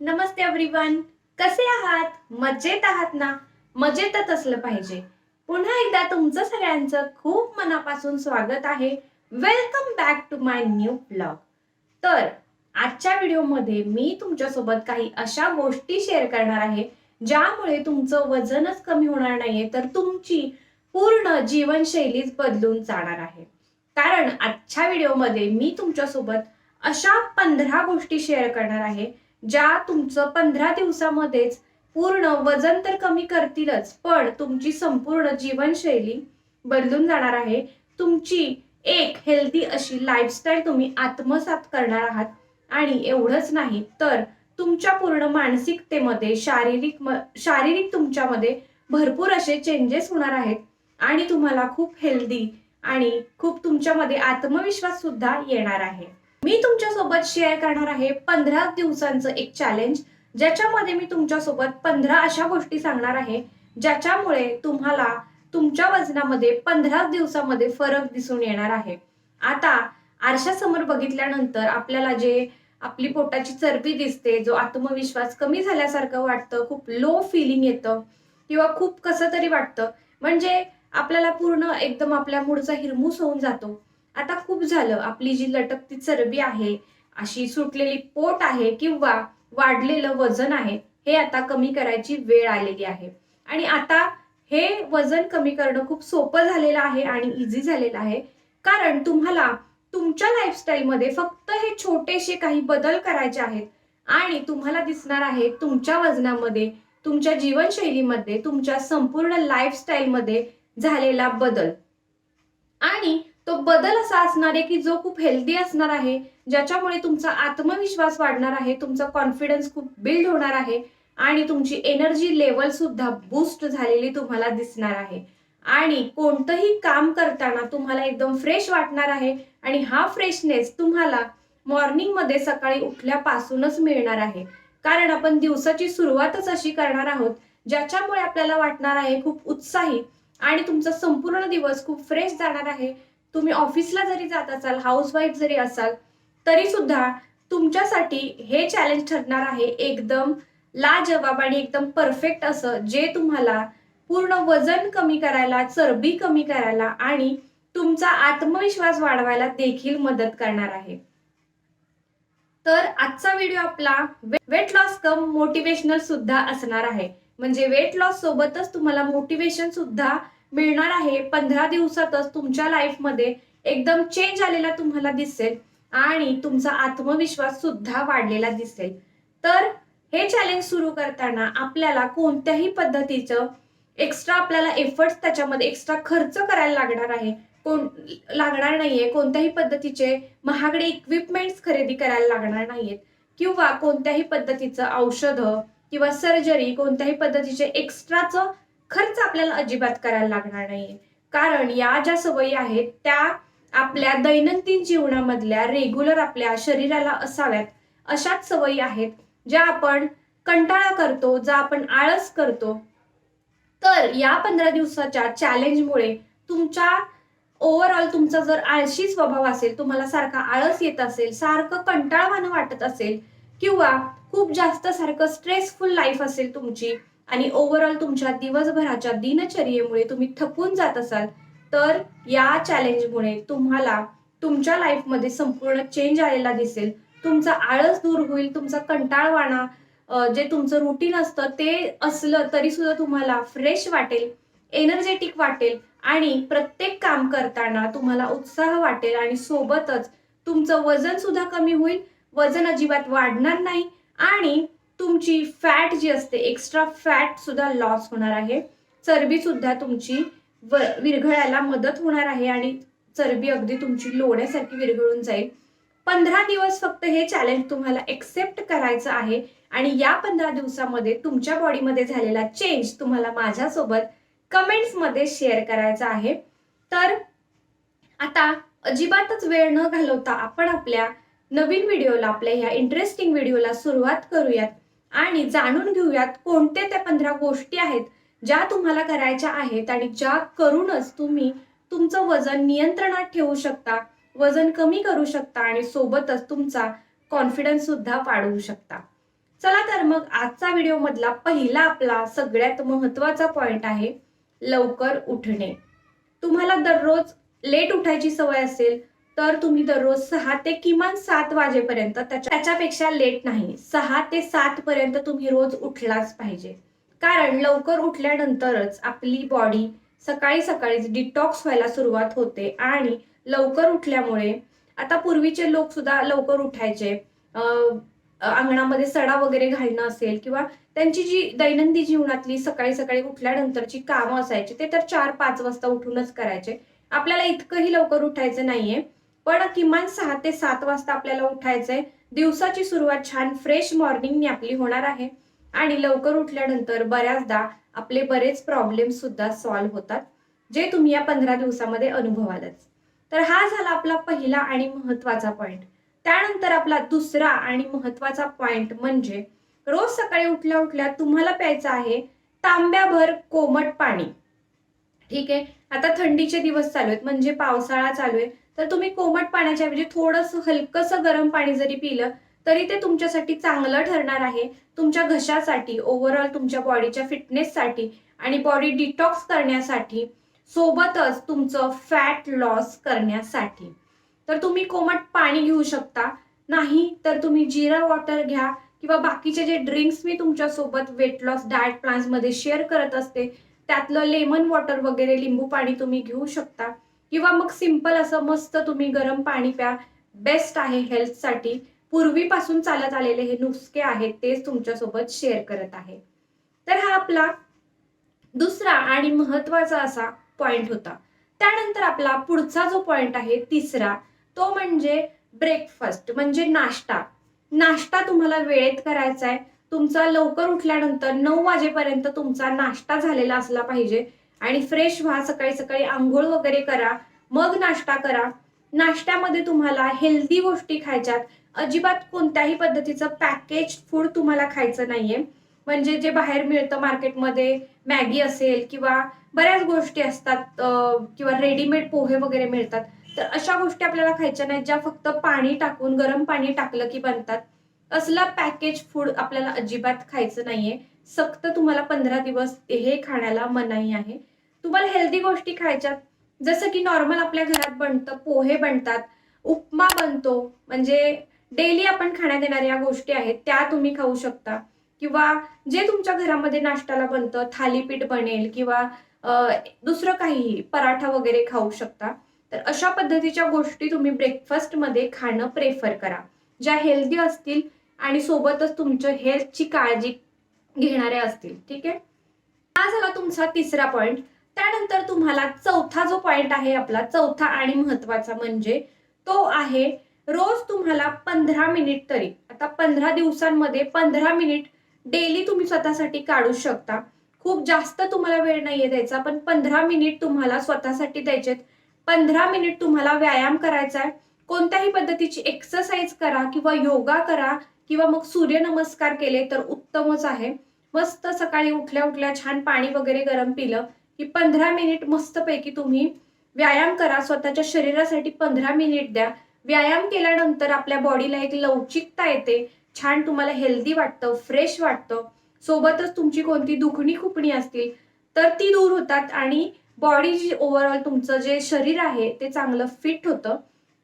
नमस्ते everyone कसे आहात? मजेत आहात ना? मजेतच असलं पाहिजे. पुन्हा एकदा तुमचं सगळ्यांचं खूप मनापासून स्वागत आहे. Welcome back to my new blog तर आजच्या व्हिडिओमध्ये मी तुमच्यासोबत काही अशा गोष्टी शेअर करणार आहे ज्यामुळे तुमचं वजनच कमी होणार नाहीये तर तुमची पूर्ण जीवनशैलीच बदलून जाणार आहे. कारण आजच्या व्हिडिओमध्ये मी तुमच्यासोबत अशा पंधरा गोष्टी शेअर करणार आहे ज्या तुमचं पंधरा दिवसामध्येच पूर्ण वजन तर कमी करतीलच पण तुमची संपूर्ण जीवनशैली बदलून जाणार आहे. तुमची एक हेल्दी अशी लाईफस्टाईल तुम्ही आत्मसात करणार आहात. आणि एवढंच नाही तर तुमच्या पूर्ण मानसिकतेमध्ये शारीरिक म- शारीरिक तुमच्यामध्ये भरपूर असे चेंजेस होणार आहेत. आणि तुम्हाला खूप हेल्दी आणि खूप तुमच्यामध्ये आत्मविश्वास सुद्धा येणार आहे. मी तुमच्यासोबत शेअर करणार आहे पंधरा दिवसांचं एक चॅलेंज ज्याच्यामध्ये मी तुमच्यासोबत पंधरा अशा गोष्टी सांगणार आहे ज्याच्यामुळे तुम्हाला तुमच्या वजनामध्ये पंधरा दिवसामध्ये फरक दिसून येणार आहे. आता आरशासमोर बघितल्यानंतर आपल्याला जे आपली पोटाची चरबी दिसते जो आत्मविश्वास कमी झाल्यासारखं वाटतं खूप लो फिलिंग येतं किंवा खूप कसं तरी वाटतं. म्हणजे आपल्याला पूर्ण एकदम आपल्या मूडचा हिरमूस होऊन जातो. आता खूप झालं. आपली जी लटकती चरबी आहे अशी सुटलेली पोट आहे किंवा वाढलेलं वजन आहे हे आता कमी करायची वेळ आलेली आहे. आणि आता हे वजन कमी करणं खूप सोपं झालेलं आहे आणि इझी झालेलं आहे. कारण तुम्हाला तुमच्या लाईफस्टाईलमध्ये फक्त हे छोटेसे काही बदल करायचे आहेत. आणि तुम्हाला दिसणार आहे तुमच्या वजनामध्ये तुमच्या जीवनशैलीमध्ये तुमच्या संपूर्ण लाईफस्टाईलमध्ये झालेला बदल. आणि तो बदल असा असणार आहे की जो खूप हेल्दी असणार आहे ज्याच्यामुळे तुमचा आत्मविश्वास वाढणार आहे तुमचा कॉन्फिडन्स खूप बिल्ड होणार आहे आणि तुमची एनर्जी लेवल सुद्धा बूस्ट झालेली तुम्हाला दिसणार आहे. आणि कोणतंही काम करताना तुम्हाला एकदम फ्रेश वाटणार आहे आणि हा फ्रेशनेस तुम्हाला मॉर्निंगमध्ये सकाळी उठल्यापासूनच मिळणार आहे. कारण आपण दिवसाची सुरुवातच अशी करणार आहोत ज्याच्यामुळे आपल्याला वाटणार आहे खूप उत्साही आणि तुमचा संपूर्ण दिवस खूप फ्रेश जाणार आहे तुम्ही ऑफिसला जरी जात असाल हाऊसवाईफ जरी असाल तरी सुद्धा तुमच्यासाठी हे चॅलेंज ठरणार आहे एकदम लाजवाब आणि एकदम परफेक्ट असं जे तुम्हाला पूर्ण वजन कमी करायला चरबी कमी करायला आणि तुमचा आत्मविश्वास वाढवायला देखील मदत करणार आहे. तर आजचा व्हिडिओ आपला वेट लॉस कम मोटिवेशनल सुद्धा असणार आहे. म्हणजे वेट लॉस सोबतच तुम्हाला मोटिवेशन सुद्धा मिळणार आहे. पंधरा दिवसातच तुमच्या लाईफमध्ये एकदम चेंज आलेला तुम्हाला दिसेल आणि तुमचा आत्मविश्वास सुद्धा वाढलेला दिसेल. तर हे चॅलेंज सुरू करताना आपल्याला कोणत्याही पद्धतीचं एक्स्ट्रा आपल्याला एफर्ट्स त्याच्यामध्ये एक्स्ट्रा खर्च करायला लागणार आहे. कोण लागणार नाहीये. कोणत्याही पद्धतीचे महागडे इक्विपमेंट्स खरेदी करायला लागणार नाहीयेत. किंवा कोणत्याही पद्धतीचं औषधं किंवा सर्जरी कोणत्याही पद्धतीचे एक्स्ट्राचं खर्च आपल्याला अजिबात करायला लागणार नाहीये कारण या ज्या सवयी आहेत त्या आपल्या दैनंदिन जीवनामधल्या रेग्युलर आपल्या शरीराला असाव्यात. अशाच सवयी आहेत ज्या आपण कंटाळा करतो ज्या आपण आळस करतो. तर या पंधरा दिवसाच्या चॅलेंजमुळे तुमच्या ओव्हरऑल तुमचा जर आळशी स्वभाव असेल तुम्हाला सारखा आळस येत असेल सारखं कंटाळवाणं वाटत असेल किंवा खूप जास्त सारखं स्ट्रेसफुल लाईफ असेल तुमची आणि ओव्हरऑल तुमच्या दिवसभराच्या दिनचर्येमुळे तुम्ही थकून जात असाल तर या चॅलेंजमुळे तुम्हाला तुमच्या लाईफमध्ये संपूर्ण चेंज आलेला दिसेल. तुमचा आळस दूर होईल तुमचा कंटाळवाणा जे तुमचं रुटीन असतं ते असलं तरी सुद्धा तुम्हाला फ्रेश वाटेल एनर्जेटिक वाटेल आणि प्रत्येक काम करताना तुम्हाला उत्साह वाटेल आणि सोबतच तुमचं वजन सुद्धा कमी होईल. वजन अजिबात वाढणार नाही आणि तुमची फॅट जी असते एक्स्ट्रा फॅट सुद्धा लॉस होणार आहे. चरबी सुद्धा तुमची व विरघळायला मदत होणार आहे आणि चरबी अगदी तुमची लोण्यासारखी विरघळून जाईल. पंधरा दिवस फक्त हे चॅलेंज तुम्हाला एक्सेप्ट करायचं आहे आणि या पंधरा दिवसामध्ये तुमच्या बॉडीमध्ये झालेला चेंज तुम्हाला माझ्यासोबत कमेंट्समध्ये शेअर करायचा आहे. तर आता अजिबातच वेळ न घालवता आपण आपल्या नवीन व्हिडिओला आपल्या ह्या इंटरेस्टिंग व्हिडिओला सुरुवात करूयात. आणि जाणून घेऊयात कोणत्या त्या पंधरा गोष्टी आहेत ज्या तुम्हाला करायच्या आहेत आणि ज्या करूनच तुम्ही तुमचं वजन नियंत्रणात ठेवू शकता वजन कमी करू शकता आणि सोबतच तुमचा कॉन्फिडन्स सुद्धा वाढवू शकता. चला तर मग आजचा व्हिडिओ मधला पहिला आपला सगळ्यात महत्त्वाचा पॉइंट आहे लवकर उठणे. तुम्हाला दररोज लेट उठायची सवय असेल तर तुम्ही दररोज सहा ते किमान सात वाजेपर्यंत त्याच्यापेक्षा लेट नाही. सहा ते सात पर्यंत तुम्ही रोज उठलाच पाहिजे. कारण लवकर उठल्यानंतरच आपली बॉडी सकाळी सकाळीच डिटॉक्स व्हायला सुरुवात होते आणि लवकर उठल्यामुळे आता पूर्वीचे लोक सुद्धा लवकर उठायचे. अंगणामध्ये सडा वगैरे घालणं असेल किंवा त्यांची जी दैनंदिन जीवनातली सकाळी सकाळी उठल्यानंतरची कामं असायची ते तर चार पाच वाजता उठूनच करायचे. आपल्याला इतकंही लवकर उठायचं नाहीये. पण किमान सहा ते सात वाजता आपल्याला उठायचंय. दिवसाची सुरुवात छान फ्रेश मॉर्निंगनी आपली होणार आहे. आणि लवकर उठल्यानंतर बऱ्याचदा आपले बरेच प्रॉब्लेम सुद्धा सॉल्व्ह होतात जे तुम्ही या पंधरा दिवसामध्ये अनुभवालच. तर हा झाला आपला पहिला आणि महत्त्वाचा पॉइंट त्यानंतर आपला दुसरा आणि महत्त्वाचा पॉइंट म्हणजे रोज सकाळी उठल्या उठल्या तुम्हाला प्यायचं आहे तांब्याभर कोमट पाणी. ठीक आहे? आता थंडीचे दिवस चालू आहेत म्हणजे पावसाळा चालू आहे. तर तुम्ही कोमट पाण्याच्या म्हणजे थोडंसं हलकंसं गरम पाणी जरी पिलं तरी ते तुमच्यासाठी चांगलं ठरणार आहे. तुमच्या घशासाठी ओव्हरऑल तुमच्या बॉडीच्या फिटनेससाठी आणि बॉडी डिटॉक्स करण्यासाठी सोबतच तुमचं फॅट लॉस करण्यासाठी. तर तुम्ही कोमट पाणी घेऊ शकता. नाही तर तुम्ही जिरा वॉटर घ्या किंवा बाकीचे जे ड्रिंक्स मी तुमच्यासोबत वेट लॉस डाएट प्लान्समध्ये शेअर करत असते त्यातलं लेमन वॉटर वगैरे लिंबू पाणी तुम्ही घेऊ शकता. किंवा मग सिंपल असं मस्त तुम्ही गरम पाणी प्या. बेस्ट आहे हेल्थसाठी पूर्वीपासून चालत आलेले हे नुस्खे आहेत तेच तुमच्यासोबत शेअर करत आहे. तर हा आपला दुसरा आणि महत्त्वाचा असा पॉइंट होता. त्यानंतर आपला पुढचा जो पॉइंट आहे तिसरा तो म्हणजे ब्रेकफास्ट म्हणजे नाश्ता. नाश्ता तुम्हाला वेळेत करायचा आहे तुमचा लवकर उठल्यानंतर नऊ वाजेपर्यंत तुमचा नाश्ता झालेला असला पाहिजे. आणि फ्रेश व्हा सकाळी सकाळी आंघोळ वगैरे करा मग नाश्ता करा. नाश्त्यामध्ये तुम्हाला हेल्दी गोष्टी खायच्यात. अजिबात कोणत्याही पद्धतीचं पॅकेज फूड तुम्हाला खायचं नाहीये. म्हणजे जे बाहेर मिळतं मार्केटमध्ये मॅगी असेल किंवा बऱ्याच गोष्टी असतात किंवा रेडीमेड पोहे वगैरे मिळतात. तर अशा गोष्टी आपल्याला खायच्या नाहीत ज्या फक्त पाणी टाकून गरम पाणी टाकलं की बनतात. असलं पॅकेज फूड आपल्याला अजिबात खायचं नाहीये. सक्त तुम्हाला पंधरा दिवस हे खाण्याला मनाई आहे. तुम्हाला हेल्दी गोष्टी खायच्यात. जसं की नॉर्मल आपल्या घरात बनतं पोहे बनतात उपमा बनतो. म्हणजे डेली आपण खाण्यात येणाऱ्या गोष्टी आहेत त्या तुम्ही खाऊ शकता. किंवा जे तुमच्या घरामध्ये नाश्त्याला बनतं थालीपीठ बनेल किंवा दुसरं काहीही पराठा वगैरे खाऊ शकता. तर अशा पद्धतीच्या गोष्टी तुम्ही ब्रेकफास्टमध्ये खाणं प्रेफर करा. ज्या हेल्दी असतील आणि सोबतच तुमच्या हेल्थची काळजी घेणाऱ्या असतील. ठीक आहे? हा झाला तुमचा तिसरा पॉईंट त्यानंतर तुम्हाला चौथा जो पॉइंट आहे आपला चौथा आणि महत्त्वाचा म्हणजे तो आहे रोज तुम्हाला पंधरा मिनिट तरी आता पंधरा दिवसांमध्ये पंधरा मिनिट डेली तुम्ही स्वतःसाठी काढू शकता. खूप जास्त तुम्हाला वेळ नाहीये द्यायचा पण पंधरा मिनिट तुम्हाला स्वतःसाठी द्यायचेत. पंधरा मिनिट तुम्हाला व्यायाम करायचा आहे. कोणत्याही पद्धतीची एक्सरसाइज करा किंवा योगा करा किंवा मग सूर्यनमस्कार केले तर उत्तमच आहे. मस्त सकाळी उठल्या उठल्या छान पाणी वगैरे गरम पिलं. की पंधरा मिनिट मस्तपैकी तुम्ही व्यायाम करा स्वतःच्या शरीरासाठी पंधरा मिनिट द्या. व्यायाम केल्यानंतर आपल्या बॉडीला एक लवचिकता येते छान तुम्हाला हेल्दी वाटतं फ्रेश वाटतं. सोबतच तुमची कोणती दुखणी खुपणी असतील तर ती दूर होतात आणि बॉडी जी ओव्हरऑल तुमचं जे शरीर आहे ते चांगलं फिट होतं.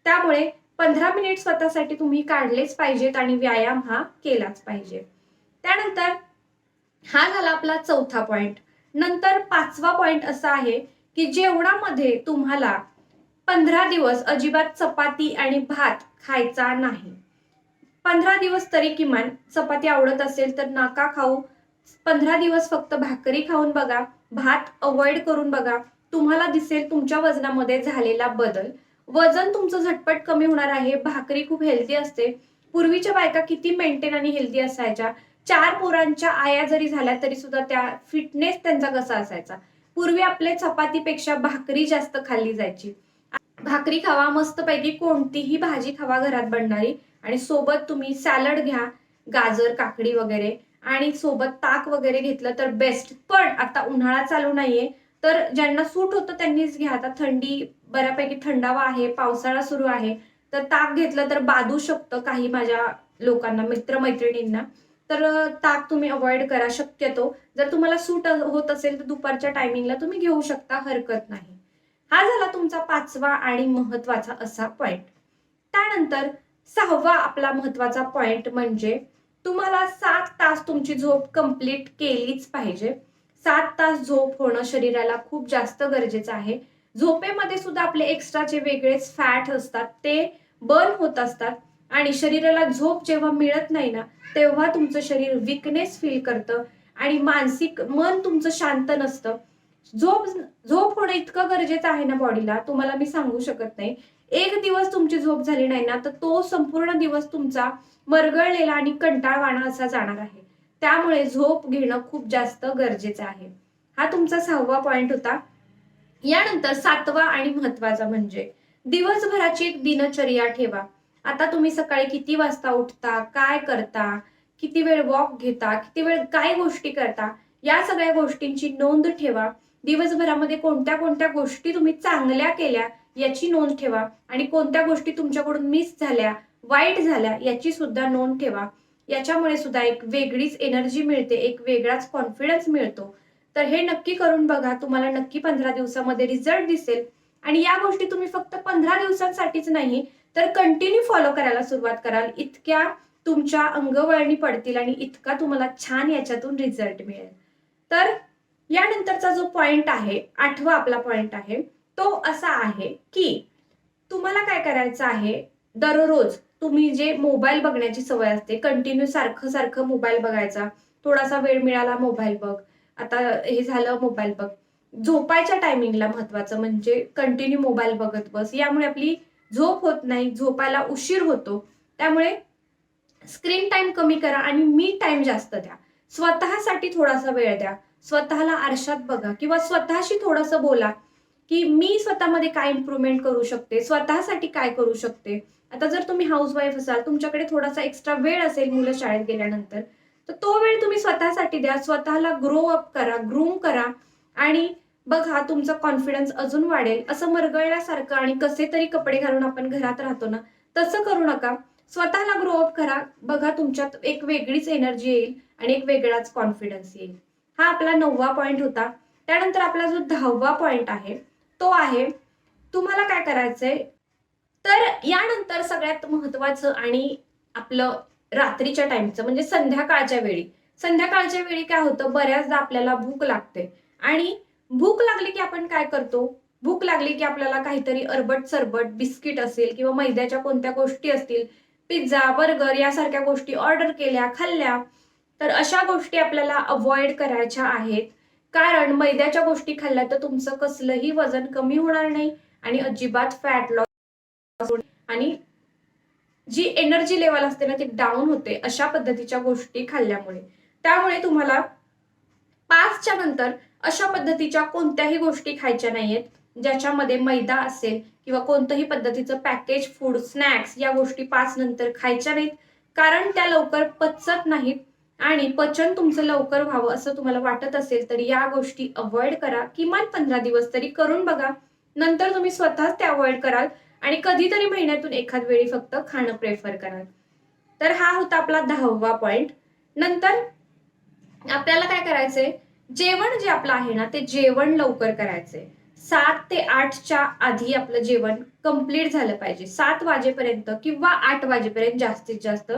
त्यामुळे पंधरा मिनिट स्वतःसाठी तुम्ही काढलेच पाहिजेत आणि व्यायाम हा केलाच पाहिजे. त्यानंतर हा झाला आपला चौथा पॉइंट नंतर पाचवा पॉइंट असा आहे की जेवणामध्ये तुम्हाला पंधरा दिवस अजिबात चपाती आणि भात खायचा नाही. पंधरा दिवस तरी किमान चपाती आवडत असेल तर नाका खाऊ. पंधरा दिवस फक्त भाकरी खाऊन बघा भात अवॉइड करून बघा. तुम्हाला दिसेल तुमच्या वजनामध्ये झालेला बदल. वजन तुमचं झटपट कमी होणार आहे भाकरी खूप हेल्दी असते. पूर्वीच्या बायका किती मेंटेन आणि हेल्दी असायच्या. चार पोरांच्या आया जरी झाल्या तरी सुद्धा त्या फिटनेस त्यांचा कसा असायचा? पूर्वी आपल्या चपातीपेक्षा भाकरी जास्त खाल्ली जायची. भाकरी खावा मस्तपैकी कोणतीही भाजी खावा घरात बनणारी. आणि सोबत तुम्ही सॅलड घ्या गाजर काकडी वगैरे. आणि सोबत ताक वगैरे घेतलं तर बेस्ट पण आता उन्हाळा चालू नाहीये. तर ज्यांना सूट होतं त्यांनीच घ्या. आता थंडी बऱ्यापैकी थंडावा आहे पावसाळा सुरू आहे. तर ताक घेतलं तर बाधू शकतं काही माझ्या लोकांना मित्रमैत्रिणींना. तर ताक तुम्ही अवॉइड करा शक्यतो. जर तुम्हाला सूट होत असेल तर दुपारच्या टायमिंगला तुम्ही घेऊ शकता हरकत नाही. हा झाला तुमचा पाचवा आणि महत्त्वाचा असा पॉइंट त्यानंतर सहावा आपला महत्त्वाचा पॉइंट म्हणजे तुम्हाला सात तास तुमची झोप कंप्लीट केलीच पाहिजे. सात तास झोप होणं शरीराला खूप जास्त गरजेचं आहे. झोपेमध्ये सुद्धा आपले एक्स्ट्राचे वेगळेच फॅट असतात ते बर्न होत असतात. आणि शरीराला झोप जेव्हा मिळत नाही ना तेव्हा तुमचं शरीर विकनेस फील करतं आणि मानसिक मन तुमचं शांत नसतं. झोप झोप होणं इतकं गरजेचं आहे ना बॉडीला तुम्हाला मी सांगू शकत नाही. एक दिवस तुमची झोप झाली नाही ना तर तो संपूर्ण दिवस तुमचा मरगळलेला आणि कंटाळवाणा असा जाणार आहे. त्यामुळे झोप घेणं खूप जास्त गरजेचं आहे. हा तुमचा सहावा पॉइंट होता. यानंतर सातवा आणि महत्त्वाचा म्हणजे दिवसभराची एक दिनचर्या ठेवा. आता तुम्ही सकाळी किती वाजता उठता? काय करता? किती वेळ वॉक घेता? किती वेळ काय गोष्टी करता? या सगळ्या गोष्टींची नोंद ठेवा. दिवसभरामध्ये कोणत्या कोणत्या गोष्टी तुम्ही चांगल्या केल्या याची नोंद ठेवा आणि कोणत्या गोष्टी तुमच्याकडून मिस झाल्या वाईट झाल्या याची सुद्धा नोंद ठेवा. याच्यामुळे सुद्धा एक वेगळीच एनर्जी मिळते एक वेगळाच कॉन्फिडन्स मिळतो. तर हे नक्की करून बघा तुम्हाला नक्की पंधरा दिवसामध्ये रिझल्ट दिसेल. आणि या गोष्टी तुम्ही फक्त पंधरा दिवसांसाठीच नाही तर कंटिन्यू फॉलो करायला सुरुवात कराल. इतक्या तुमच्या अंगवळणी पडतील आणि इतका तुम्हाला छान याच्यातून रिझल्ट मिळेल. तर यानंतरचा जो पॉइंट आहे आठवा आपला पॉइंट आहे तो असा आहे की तुम्हाला काय करायचं आहे? दररोज तुम्ही जे मोबाईल बघण्याची सवय असते कंटिन्यू सारखं सारखं मोबाईल बघायचा. थोडासा वेळ मिळाला मोबाईल बघ. आता हे झालं मोबाईल बघ. झोपायच्या टायमिंगला महत्वाचं म्हणजे कंटिन्यू मोबाईल बघत बस. यामुळे आपली झोप होत नाही झोपायला उशीर होतो. त्यामुळे स्क्रीन टाइम कमी करा आणि मी टाइम जास्त द्या. स्वतःसाठी थोडासा वेळ द्या. स्वतःला आरशात बघा किंवा स्वतःशी थोडंसं बोला की मी स्वतःमध्ये काय इम्प्रूव्हमेंट करू शकते? स्वतःसाठी काय करू शकते? आता जर तुम्ही हाऊसवाईफ असाल तुमच्याकडे थोडासा एक्स्ट्रा वेळ असेल मुलं शाळेत गेल्यानंतर तर तो वेळ तुम्ही स्वतःसाठी द्या. स्वतःला ग्रो अप करा ग्रूम करा आणि बघा तुमचा कॉन्फिडन्स अजून वाढेल. असं मरगळल्यासारखं आणि कसे तरी कपडे घालून आपण घरात राहतो ना तसं करू नका. स्वतःला ग्रो अप करा. बघा तुमच्यात एक वेगळीच एनर्जी येईल आणि एक वेगळाच कॉन्फिडन्स येईल. हा आपला नववा पॉईंट होता. त्यानंतर आपला जो दहावा पॉइंट आहे तो आहे तुम्हाला काय करायचंय? तर यानंतर सगळ्यात महत्वाचं आणि आपलं रात्रीच्या टाइमचं म्हणजे संध्याकाळच्या वेळी. संध्याकाळच्या वेळी काय होतं? बऱ्याचदा आपल्याला भूक लागते. आणि भूक लागली की आपण काय करतो? भूक लागली की आपल्याला काहीतरी अरबट सरबट बिस्किट असेल किंवा मैद्याच्या कोणत्या गोष्टी असतील पिझ्झा बर्गर यासारख्या गोष्टी ऑर्डर केल्या खाल्ल्या तर अशा गोष्टी आपल्याला अवॉइड करायच्या आहेत. कारण मैद्याच्या गोष्टी खाल्ल्या तर तुमचं कसलंही वजन कमी होणार नाही आणि अजिबात फॅट लॉस आणि जी एनर्जी लेवल असते ना ती डाऊन होते अशा पद्धतीच्या गोष्टी खाल्ल्यामुळे. त्यामुळे तुम्हाला पाचच्या नंतर अशा पद्धतीच्या कोणत्याही गोष्टी खायच्या नाहीयेत. ज्याच्यामध्ये मैदा असेल किंवा कोणतंही पद्धतीचं पॅकेज फूड स्नॅक्स या गोष्टी पाच नंतर खायच्या नाहीत. कारण त्या लवकर पचत नाहीत. आणि पचन तुमचं लवकर व्हावं असं तुम्हाला वाटत असेल तर या गोष्टी अवॉइड करा. किमान पंधरा दिवस तरी करून बघा. नंतर तुम्ही स्वतःच ते अवॉइड कराल. आणि कधीतरी महिन्यातून एखाद वेळी फक्त खाणं प्रेफर कराल. तर हा होता आपला दहावा पॉइंट नंतर आपल्याला काय करायचंय? जेवण जे आपलं आहे ना ते जेवण लवकर करायचंय. सात ते आठच्या आधी आपलं जेवण कंप्लीट झालं पाहिजे. सात वाजेपर्यंत किंवा आठ वाजेपर्यंत जास्तीत जास्त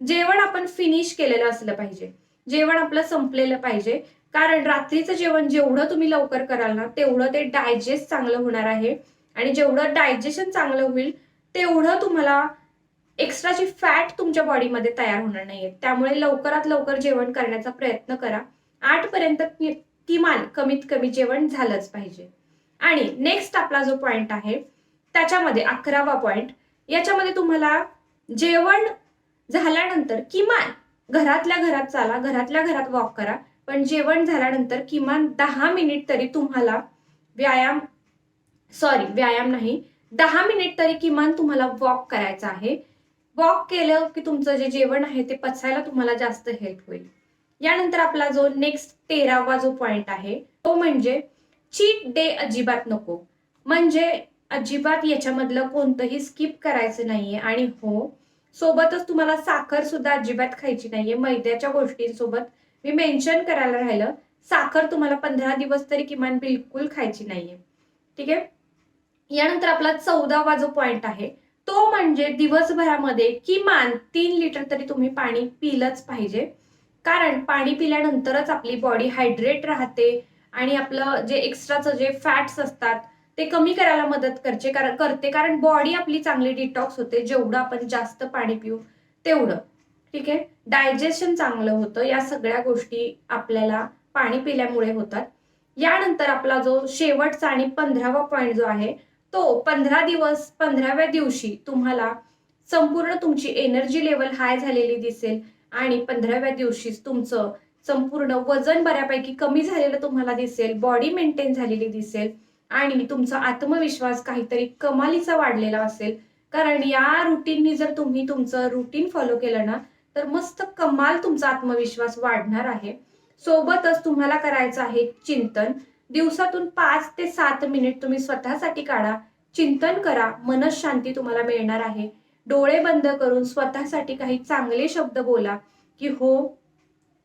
जेवण आपण फिनिश केलेलं असलं पाहिजे. जेवण आपलं संपलेलं पाहिजे. कारण रात्रीचं जेवण जेवढं तुम्ही लवकर कराल ना तेवढं ते डायजेस्ट चांगलं होणार आहे. आणि जेवढं डायजेशन चांगलं होईल तेवढं तुम्हाला एक्स्ट्राची फॅट तुमच्या बॉडीमध्ये तयार होणार नाहीये. त्यामुळे लवकरात लवकर जेवण करण्याचा प्रयत्न करा. आठ पर्यंत किमान कमीत कमी जेवण झालंच पाहिजे. आणि नेक्स्ट आपला जो पॉइंट आहे त्याच्यामध्ये अकरावा पॉइंट याच्यामध्ये तुम्हाला जेवण झाल्यानंतर किमान घरातल्या घरात चाला घरातल्या घरात वॉक करा पण जेवण झाल्यानंतर किमान दहा मिनिट तरी तुम्हाला व्यायाम सॉरी व्यायाम नाही दहा मिनिट तरी किमान तुम्हाला वॉक करायचा आहे. वॉक केलं की तुमचं जे जेवण आहे ते पचायला तुम्हाला जास्त हेल्प होईल. यानंतर आपला जो नेक्स्ट तेरावा जो पॉइंट आहे तो म्हणजे चीट डे अजिबात नको. म्हणजे अजिबात याच्यामधलं कोणतंही स्किप करायचं नाहीये. आणि हो सोबतच तुम्हाला साखर सुद्धा अजिबात खायची नाहीये. मैद्याच्या गोष्टींसोबत मी मेन्शन करायला राहिलं. साखर तुम्हाला पंधरा दिवस तरी किमान बिलकुल खायची नाहीये. ठीक आहे? यानंतर आपला चौदावा जो पॉइंट आहे तो म्हणजे दिवसभरामध्ये किमान तीन लिटर तरी तुम्ही पाणी पिलंच पाहिजे. कारण पाणी पिल्यानंतरच आपली बॉडी हायड्रेट राहते आणि आपलं जे एक्स्ट्राचं जे फॅट्स असतात ते कमी करायला मदत करते कारण करते. कारण बॉडी आपली चांगली डिटॉक्स होते. जेवढं आपण जास्त पाणी पिऊ तेवढं. ठीक आहे? डायजेशन चांगलं होतं. या सगळ्या गोष्टी आपल्याला पाणी पिल्यामुळे होतात. यानंतर आपला जो शेवटचा आणि पंधरावा पॉइंट जो आहे तो पंधरा दिवस पंधराव्या दिवशी तुम्हाला संपूर्ण तुमची एनर्जी लेवल हाय झालेली दिसेल. आणि पंधराव्या दिवशीच तुमचं संपूर्ण वजन बऱ्यापैकी कमी झालेलं तुम्हाला दिसेल बॉडी मेंटेन झालेली दिसेल आणि तुमचा आत्मविश्वास काहीतरी कमालीचा वाढलेला असेल. कारण या रुटीननी जर तुम्ही तुमचं रुटीन फॉलो केलं ना तर मस्त कमाल तुमचा आत्मविश्वास वाढणार आहे. सोबतच तुम्हाला करायचं आहे चिंतन. दिवसातून पाच ते सात मिनिट तुम्ही स्वतःसाठी काढा. चिंतन करा. मनशांती तुम्हाला मिळणार आहे. डोळे बंद करून स्वतःसाठी काही चांगले शब्द बोला की हो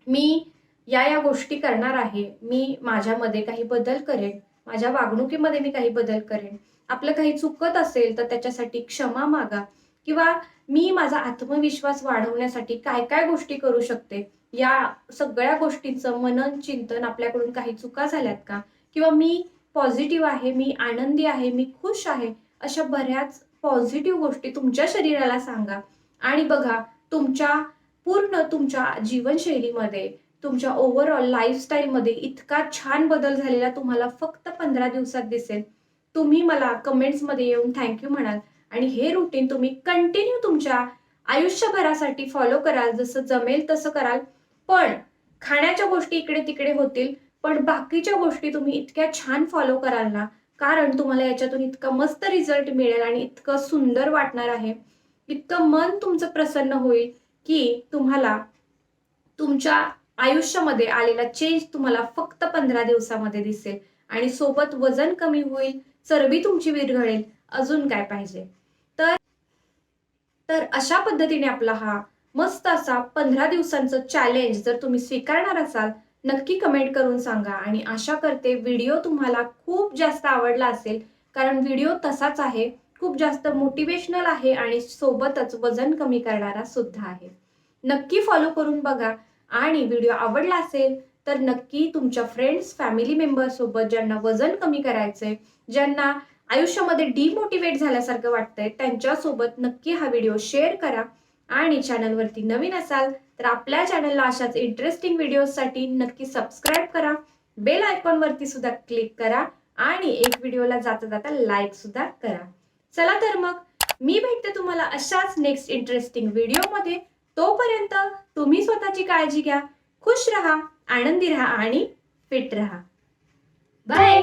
मी या या गोष्टी करणार आहे. मी माझ्यामध्ये काही बदल करेन. माझ्या वागणुकीमध्ये मी काही बदल करेन. आपलं काही चुकत असेल तर त्याच्यासाठी क्षमा मागा किंवा मी माझा आत्मविश्वास वाढवण्यासाठी काय काय गोष्टी करू शकते? या सगळ्या गोष्टींचं मनन चिंतन आपल्याकडून काही चुका झाल्यात का? किंवा मी पॉझिटिव्ह आहे मी आनंदी आहे मी खुश आहे अशा बऱ्याच पॉझिटिव्ह गोष्टी तुमच्या शरीराला सांगा. आणि बघा तुमच्या पूर्ण तुमच्या जीवनशैलीमध्ये तुमच्या ओव्हरऑल लाईफस्टाईलमध्ये इतका छान बदल झालेला तुम्हाला फक्त पंधरा दिवसात दिसेल. तुम्ही मला कमेंट्समध्ये येऊन थँक्यू म्हणाल. आणि हे रुटीन तुम्ही कंटिन्यू तुमच्या आयुष्यभरासाठी फॉलो कराल. जसं जमेल तसं कराल. पण खाण्याच्या गोष्टी इकडे तिकडे होतील. पण बाकीच्या गोष्टी तुम्ही इतक्या छान फॉलो कराल ना कारण तुम्हाला याच्यातून इतका मस्त रिझल्ट मिळेल आणि इतकं सुंदर वाटणार आहे. इतकं मन तुमचं प्रसन्न होईल की तुम्हाला तुमच्या आयुष्यामध्ये आलेला चेंज तुम्हाला फक्त पंधरा दिवसामध्ये दिसेल. आणि सोबत वजन कमी होईल चरबी तुमची विरघळेल अजून काय पाहिजे? तर तर अशा पद्धतीने आपला हा मस्त असा पंधरा दिवसांचं चॅलेंज जर तुम्ही स्वीकारणार असाल नक्की कमेंट करून सांगा. आणि आशा करते व्हिडिओ तुम्हाला खूप जास्त आवडला असेल. कारण व्हिडिओ तसाच आहे. खूप जास्त मोटिवेशनल आहे आणि सोबतच वजन कमी करणारा सुद्धा आहे. नक्की फॉलो करून बघा. आणि व्हिडिओ आवडला असेल तर नक्की तुमच्या फ्रेंड्स फॅमिली मेंबर सोबत ज्यांना वजन कमी करायचंय ज्यांना आयुष्यामध्ये डिमोटिवेट झाल्यासारखं वाटतंय त्यांच्यासोबत नक्की हा व्हिडिओ शेअर करा. आणि चॅनलवरती नवीन असाल तर आपल्या चॅनलला अशाच इंटरेस्टिंग व्हिडिओसाठी नक्की सबस्क्राईब करा. बेल आयकॉनवरती सुद्धा क्लिक करा आणि एक व्हिडिओला जाता जाता लाईक सुद्धा करा. चला तर मग मी भेटते तुम्हाला अशाच नेक्स्ट इंटरेस्टिंग व्हिडिओमध्ये तोपर्यंत तुम्ही स्वतःची काळजी घ्या खुश रहा आनंदी रहा आणि फिट रहा. बाय